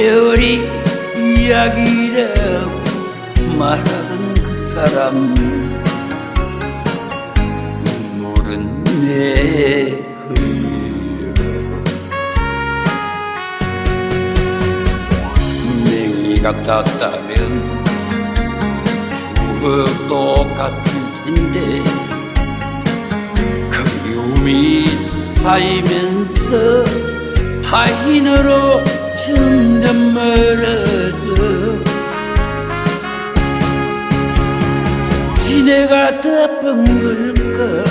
세월이 이야기라고 말하던 그 사람 눈물은 내 흘려. 맹이 같았다면 추억도 같을 텐데 그리움이 쌓이면서 타인으로 점점 멀어져 지네가 덮은 걸까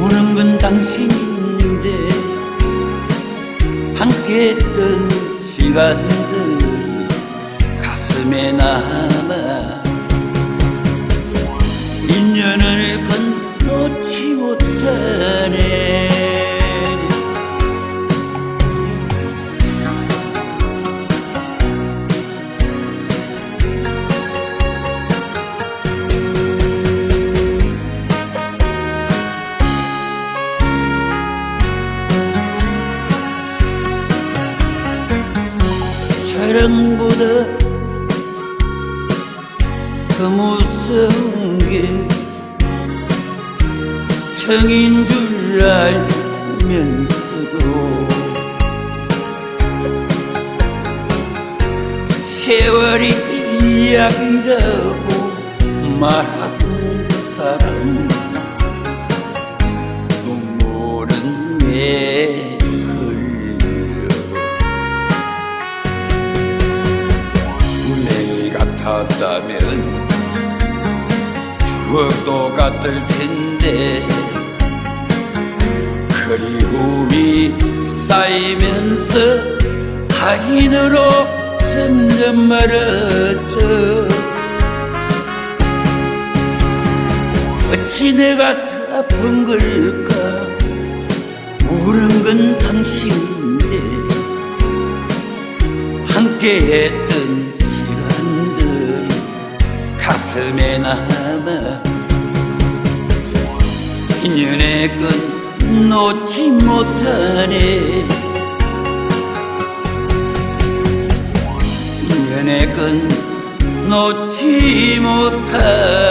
우는 건 당신인데 함께 했던 시간들이 가슴에 남 사랑보다 더 무서운 게 정인 줄 알면서도 세월이 이야기라고 말하 같았다면 추억도 같을 텐데 그리움이 쌓이면서 타인으로 점점 멀어져 어찌 내가 더 아픈 걸까? 우는 건 당신인데 함께 했던 시간들이 가슴에 남아 인연의 끈 놓지 못하네. 인연의 끈 놓지 못하네